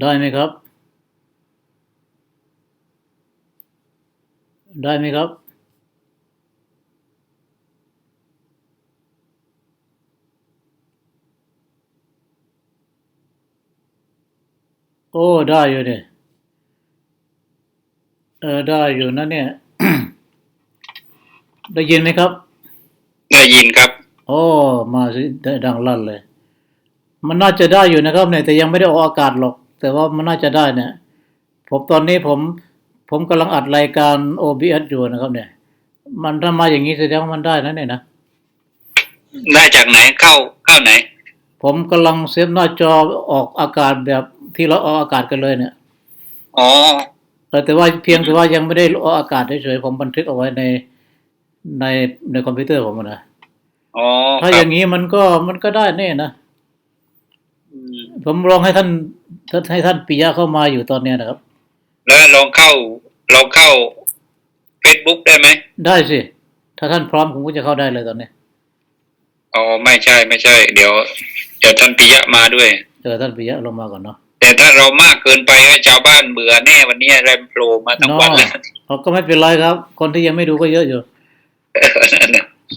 ได้ไหมครับ ได้ไหมครับ โอ้ ได้อยู่เนี่ยเออได้อยู่นะเนี่ย ได้ยินไหมครับ ได้ยินครับ โอ้ มาสิได้ดังลั่นเลย มันน่าจะได้อยู่นะครับเนี่ยแต่ยังไม่ได้ออกอากาศหรอก แต่ว่ามันน่าจะได้เนี่ย ผมตอนนี้ผม ผมกำลังอัดรายการ OBS อยู่นะครับ เนี่ย มันถ้ามาอย่างนี้แสดงว่ามันได้นะเนี่ยนะ ได้จากไหนเข้าเข้าไหน ผมกำลังเซฟหน้าจอออกอากาศแบบที่เราออกอากาศกันเลยเนี่ยอ๋อเออแต่ว่าเพียงแต่ว่ายังไม่ได้ออกอากาศเฉยๆผมบันทึกเอาไว้ในในในคอมพิวเตอร์ผมอะนะอ๋อถ้าคอรับย่างนี้มันก็มันก็ได้แน่นะอืม ผมลองให้ท่านให้ท่านปิยะเข้ามาอยู่ตอนเนี้ยนะครับ แล้วลองเข้าลองเข้า Facebook ได้ไหม ได้สิ ถ้าท่านพร้อมผมก็จะเข้าได้เลยตอนนี้อ๋อไม่ใช่ไม่ใช่ เดี๋ยวเดี๋ยวท่านปิยะมาด้วยเจอท่านปิยะลงมาก่อนเนาะแต่ถ้าเรามากเกินไปให้ชาวบ้านเบื่อแน่วันนี้แรมโปรมาทั้งวันเลยเขาก็ไม่เป็นไรครับ คนที่ยังไม่ดูก็เยอะอยู่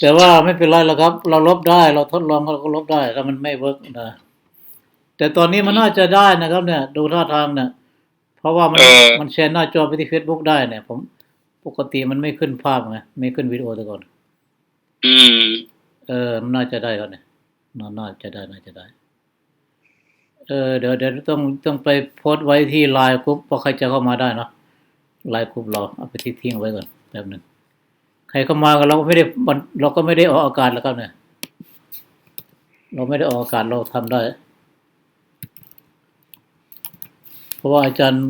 แต่ว่าไม่เป็นไรหรอกครับ เราลบได้ เราทดลองเราก็ลบได้ถ้ามันไม่เวิร์กนะ แต่ตอนนี้มันน่าจะได้นะครับ เนี่ย ดูท่าทางเนี่ยเพราะว่ามันเออมันแชร์หน้าจอไปที่ Facebook ได้เนี่ย ผม ปกติมันไม่ขึ้นภาพไงไม่ขึ้นวิดีโอแต่ก่อน อืม เออ มันน่าจะได้ครับเนี่ยน่าน่าจะได้น่าจะได้ เออเดี๋ยวเดี๋ยวต้องต้องไปโพสต์ไว้ที่ไลน์กรุ๊ปพอใครจะเข้ามาได้เนาะไลน์กรุ๊ปเราเอาไปทิ้งทิ้งไว้ก่อนแป๊บหนึ่งใครเข้ามาก็เราก็ไม่ได้มันเราก็ไม่ได้ออกอากาศแล้วครับเนี่ยเราไม่ได้ออกอากาศเราทำได้ เพราะว่าอาจารย์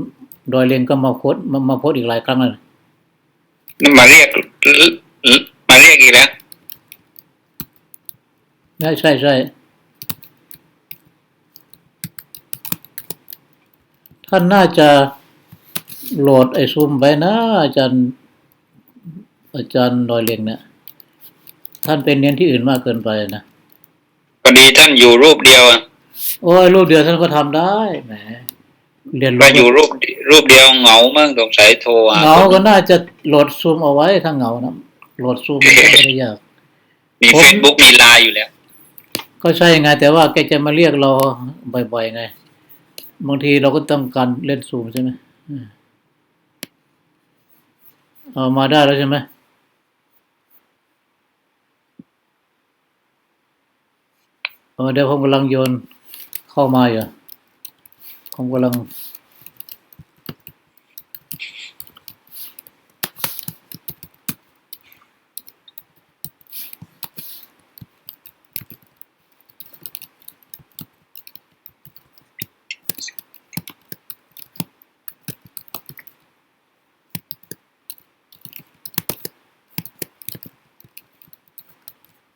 ดอยเลงก็มาโพสต์มามาโพสต์อีกหลายครั้งแล้วนะนี่มาเรียกมาเรียกอีกแล้วใช่ใช่ใช่ท่านน่าจะโหลดไอซูมไปนะอาจารย์อาจารย์ดอยเลงเนี่ยท่านเป็นเน้นที่อื่นมากเกินไปนะพอดีท่านอยู่รูปเดียวอะโอ้ยรูปเดียวท่านก็ทำได้แหม เรียนก็รู้อยู่รูปรูปเดียวเหงามั่งสงสัยโทรหาเหงาก็น่าจะโหลดซูมเอาไว้ถ้าเหงานะโหลดซูมมันก็ไม่ได้ยากมีผมเฟซบุ๊กมีไลน์อยู่แล้ว ก็ใช่ไงแต่ว่าแกจะมาเรียกเราบ่อยๆไง บางทีเราก็ต้องการเล่นซูมใช่ไหมอืมเอามาได้แล้วใช่ไหมเออเดี๋ยวผมกำลังโยนเข้ามาอยู่ ผมกำลัง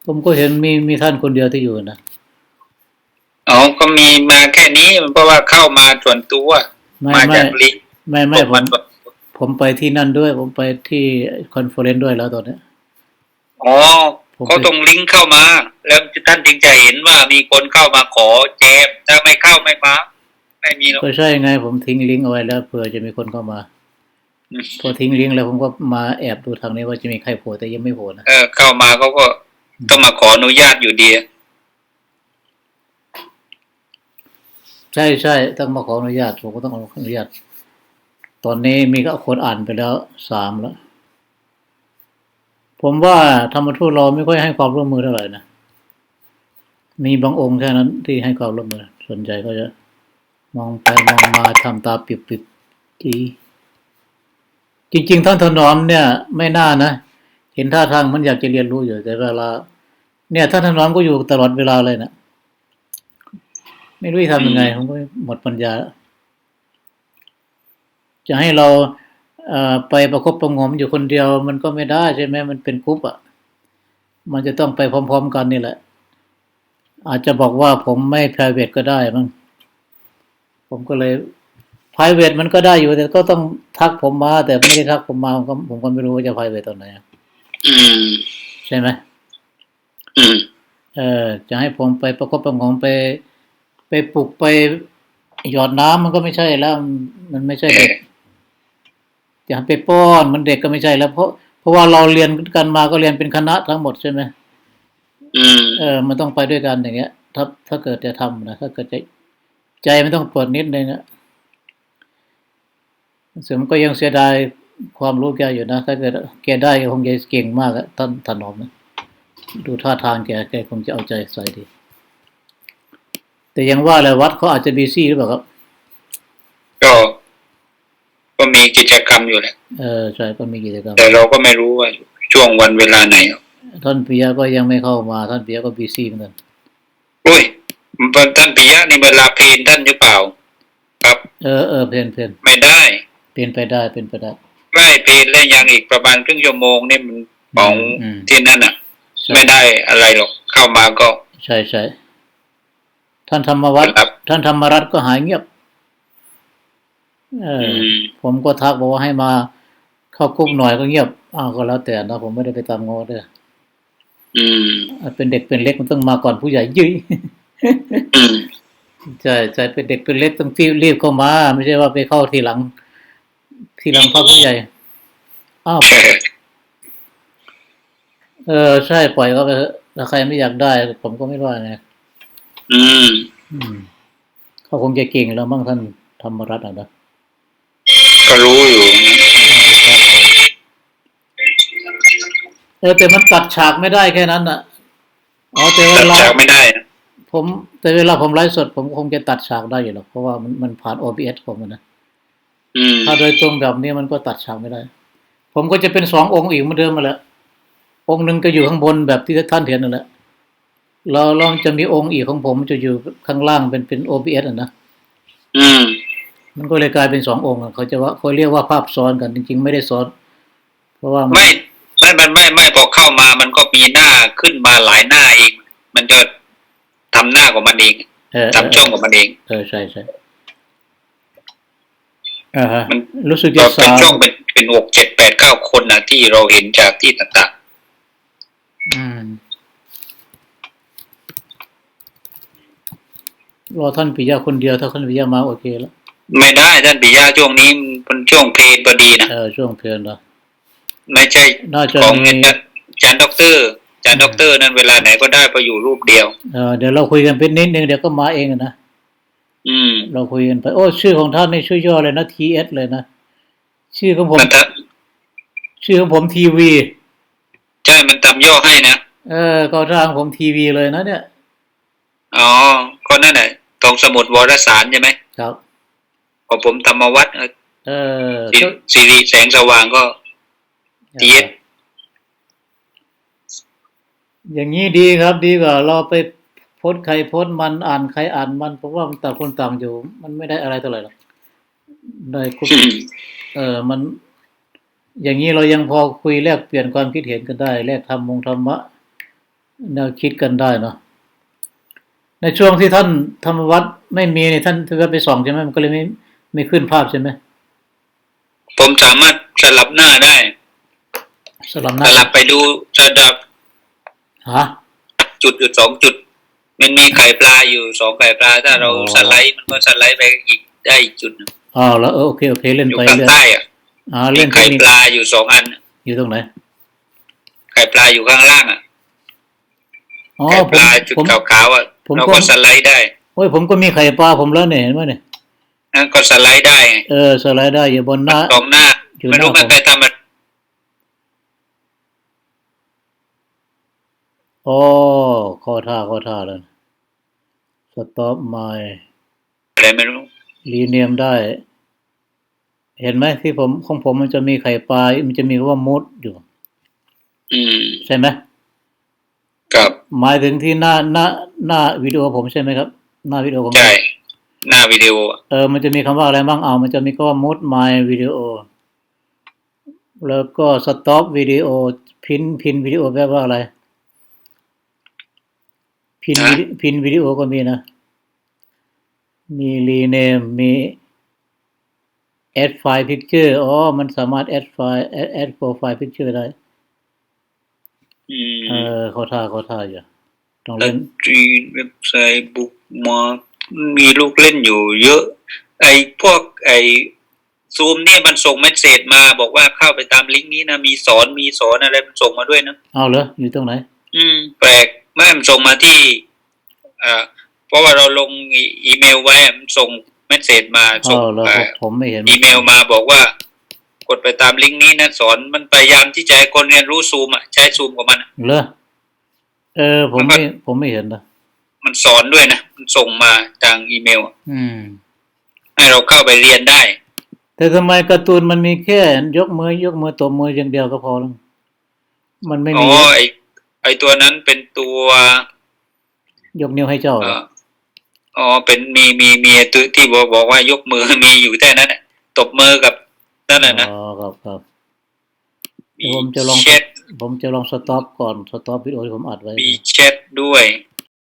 ผมก็เห็นมีมีท่านคนเดียวที่อยู่นะ อ๋อ ก็มีมาแค่ นี้เพราะว่าเข้ามาส่วนตัวไม่มาไม่จากลิงก์ไม่ไม่ผมส่วนตัวผมไปที่นั่นด้วย ผมไปที่คอนเฟอเรนซ์ด้วยแล้วตอนเนี้ยอ๋อผมเขาต้องลิงก์เข้ามา แล้วท่านจึงจะเห็นว่ามีคนเข้ามาขอแจมถ้าไม่เข้าไม่มาไม่มีหรอกก็ใช่ไง ผมทิ้งลิงก์เอาไว้แล้วเผื่อจะมีคนเข้ามาอืมพอทิ้งลิงก์แล้วผมก็มาแอบดูทางนี้ว่าจะมีใครโผล่แต่ยังไม่โผล่นะเออเข้ามาเขาก็ต้องมาขออนุญาตอยู่ดี ใช่ใช่ต้องมาขออนุญาตผมก็ต้องขออนุญาต ตอนนี้มีก็คนอ่านไปแล้วสามแล้ว ผมว่าธรรมทูตเราไม่ค่อยให้ความร่วมมือเท่าไหร่นะมีบางองค์แค่นั้นที่ให้ความร่วมมือส่วนใหญ่ก็จะมองไปมองมาทำตาปิบปิบจีจริง ๆ ท่านถนอมเนี่ย ไม่น่านะ เห็นท่าทางมันอยากจะเรียนรู้อยู่แต่เวลา เนี่ยท่านถนอมก็อยู่ตลอดเวลาเลยนะ ไม่รู้จะทำยังไง ผมก็หมดปัญญาแล้วจะให้เราเอ่อไปประคบประหงมอยู่คนเดียว มันก็ไม่ได้ใช่ไหมมันเป็นกรุ๊ปอะ มันจะต้องไปพร้อม ๆ กันนี่แหละ อาจจะบอกว่าผมไม่ private ก็ได้มั้งผมก็เลย private มันก็ได้อยู่ แต่ก็ต้องทักผมมา แต่ไม่ได้ทักผมมาผมก็ผมก็ไม่รู้ว่าจะ private ตอนไหนอะอืมใช่ไหมอืมเออจะให้ผมไปประคบประหงมไป ไปปลุกไปหยอดน้ำมันก็ไม่ใช่แล้ว มันไม่ใช่เด็กจะไปป้อนมันเด็กก็ไม่ใช่แล้ว เพราะเพราะว่าเราเรียนกันมาก็เรียนเป็นคณะทั้งหมดใช่ไหมอืมเออ มันต้องไปด้วยกันอย่างเงี้ย ถ้าถ้าเกิดจะทำนะถ้าเกิดใจใจมันต้องเปิดนิดนึงอะซึ่งมันก็ยังเสียดายความรู้แกอยู่นะถ้าเกิดแกได้ก็คงจะเก่งมากอะท่านถนอมนะดูท่าทางแกแกคงจะเอาใจใส่ดี แต่ยังว่าแหละวัดเขาอาจจะบีซี่หรือเปล่าครับ ก็ ก็มีกิจกรรมอยู่แหละเออใช่ก็มีกิจกรรม แต่เราก็ไม่รู้ว่าช่วงวันเวลาไหนท่านปิยะก็ยังไม่เข้ามาท่านปิยะก็บีซี่เหมือนกันอุ้ยมันท่านปิยะนี่เวลาเพลนท่านหรือเปล่า ครับ เออเออเพนเพนไม่ได้ เป็นไปได้เป็นไปได้ไม่เพลนแล้วยังอีกประมาณครึ่งชั่วโมงนี่มันของอืมที่นั่นอะใช่ไม่ได้อะไรหรอกเข้ามาก็ ใช่ใช่ ท่านธรรมวัฒน์ครับท่านธรรมรัตน์ก็หายเงียบเอออือมผมก็ทักบอกว่าให้มาเข้ากรุ๊ปหน่อยก็เงียบอ้าวก็แล้วแต่นะผมไม่ได้ไปตามงอเด้ออืมเป็นเด็กเป็นเล็กมันต้องมาก่อนผู้ใหญ่ยื้ยอืมใช่ใช่เป็นเด็กเป็นเล็กต้องรีบรีบเข้ามา ไม่ใช่ว่าไปเข้าทีหลัง ทีหลังพระผู้ใหญ่อ้าวเออ ใช่ปล่อยเขาไปเถอะถ้าใครไม่อยากได้ ผมก็ไม่ว่าไง อืมอืมเขาคงจะเก่งแล้วมั้งท่านธรรมรัตน์อะนะก็รู้อยู่เออแต่มันตัดฉากไม่ได้แค่นั้นน่ะอ๋อแต่เวตัดลาจากไม่ได้นะผม แต่เวลาผมไลฟ์สด ผมคงจะตัดฉากได้อยู่หรอกเพราะว่ามันมันผ่าน OBS ผมอะนะอืมถ้าโดยตรงแบบนี้มันก็ตัดฉากไม่ได้ ผมก็จะเป็นสององค์อีกเหมือนเดิมมาแหล้วองค์หนึ่งก็อยู่ข้างบนแบบที่ท่านเห็นนั่นแหละ เราลองจะมีองค์อีกของผมจะอยู่ข้างล่างเป็นเป็น OBS อะนะอืม มันก็เลยกลายเป็นสององค์อะเขาจะว่าเขาเรียกว่าภาพซ้อนกันจริง ๆ ไม่ได้ซ้อน เพราะว่ามันไม่ไม่ไม่ไม่ไม่พอเข้ามามันก็มีหน้าขึ้นมาหลายหน้าเอง มันจะทำหน้าของมันเองเออเออทำช่องของมันเองเออใช่ใช่อ่าฮะมันรู้สึกก็จะเป็นสามช่องเป็นเป็นหกเจ็ดแปดเก้าคนนะที่เราเห็นจากที่ต่างอืม รอท่านปิยะคนเดียวถ้าท่านปิยะมาโอเคแล้วๆไม่ได้ท่านปิยะช่วงนี้มันช่วงเพลนพอดีนะเออช่วงเพลินเนาะไม่ใช่น่าจะของมีอาจารย์ด็อกเตอร์อาจารย์ด็อกเตอร์นั้นเวลาไหนก็ได้ไปอยู่รูปเดียวเออเดี๋ยวเราคุยกันเป็นนิดนึงเดี๋ยวก็มาเองอะนะอืม เราคุยกันไป โอ้ชื่อของท่านนี่ชื่อย่อเลยนะ TS เลยนะชื่อของผมมันทชื่อของผมทีวีใช่มันทำย่อให้นะเออก็ทางผมทีวีเลยนะเนี่ย อ๋อก็นั่นแหละ ตองสมุดวารสารใช่ไหมครับของผมธรรมวัฒน์เอ่อเออสิก็สิริแสงสว่างก็ TS อย่างนี้ดีครับดีกว่าเราไปโพสต์ใครโพสต์มันอ่านใครอ่านมันเพราะว่ามันต่างคนต่างอยู่ มันไม่ได้อะไรเท่าไหร่หรอกได้คุยอืมเออมัน อย่างนี้เรายังพอคุยแลกเปลี่ยนความคิดเห็นกันได้ แลกธรรมงธรรมะแนวคิดกันได้เนาะ ในช่วงที่ท่านธรรมวัฒน์ไม่มีเนี่ยท่านถือว่าไปส่องใช่ไหมมันก็เลยไม่ไม่ขึ้นภาพใช่ไหมผมสามารถสลับหน้าได้ สลับหสน้าลับไปดูสลับฮะจุดอยู่สองจุด มันมีไข่ปลาอยู่สองไข่ปลา ถ้าเราอ๋อสไลด์มันก็สไลด์ไปอีกได้อีกจุดหนึ่งอ๋อแล้วเออโอเคโอเคเล่นอยู่ไปข้างเรื่อยใต้อะอ่ามีเล่นเทไข่คนิคปลาอยู่สองอัน อยู่ตรงไหนไข่ปลาอยู่ข้างล่างอะอ๋อไข่ผปมลาจุดผมขาวๆอะ ผมเราก็ก็สไลด์ได้โอ้ยผมก็มีไข่ปลาผมแล้วเนี่ยเห็นไหมเนี่ยนั่นก็สไลด์ได้ไงเออสไลด์ได้อยู่บนหน้าสองหน้าอยู่ไม่รู้หน้ามันไปทำอะไรโอ้ข้อท่าข้อท่าแล้วสต็อปไมไม่รู้รีเนียมได้ เห็นไหมที่ผมของผมมันจะมีไข่ปลา มันจะมีคำว่ามุดอยู่ อืม ใช่ไหมกับ หมายถึงที่หน้าหน้าหน้าวิดีโอผมใช่ไหมครับ หน้าวิดีโอของผมใช่หน้าวิดีโออะเออ มันจะมีคำว่าอะไรบ้างเอามันจะมีคำว่า mute my video แล้วก็ stop video พินพินวิดีโอแปลว่าอะไร พินพินวิดีโอก็มีนะ มี rename มี add file picture อ๋อ มันสามารถ add file add add profile picture ได้อืม เออเขาท่าเขาท่าอยู่ต้องแล้วเล่นจีเว็บไซต์บุ๊กมาร์กมีลูกเล่นอยู่ เยอะ ไอ้พวกไอ้ซูมเนี่ยมันส่งเมสเซจมาบอกว่าเข้าไปตามลิงก์นี้นะมีสอนมีสอนอะไรมันส่งมาด้วยนะเอาเหรออยู่ตรงไหน อืม แปลกแม่มันส่งมาที่อ่าเพราะว่าเราลงอีอีเมลไว้อะมันส่งเมสเซจมาส่งเอาเหรออ่าผมไม่เห็นอีเมลมาบอกว่า กดไปตามลิงก์นี้นะสอนมันพยายามที่จะให้คนเรียนรู้ซูมอะใช้ซูมกับมันอะเหรอเออ ผมมันก็ไม่ผมไม่เห็นนะมันสอนด้วยนะมันส่งมาทางอีเมลอะอืม ให้เราเข้าไปเรียนได้ แต่ทำไมการ์ตูนมันมีแค่ ยกมือยกมือตบมืออย่างเดียวก็พอแล้วมันไม่อ๋มีอไอไอตัวนั้นเป็นตัวยกนิ้วให้เจ้าเหรเอ่อออ๋อเป็นมีมีมีตัวที่บอกบอกว่ายกมือมีอยู่แค่นั้นน่ะตบมือกับ นั่นแหละนะอ๋อครับครับมีผมจะลองแชทผมจะลองสต็อปก่อนสต็อปวิดีโอที่ผมอัดไว้มีแชทด้วย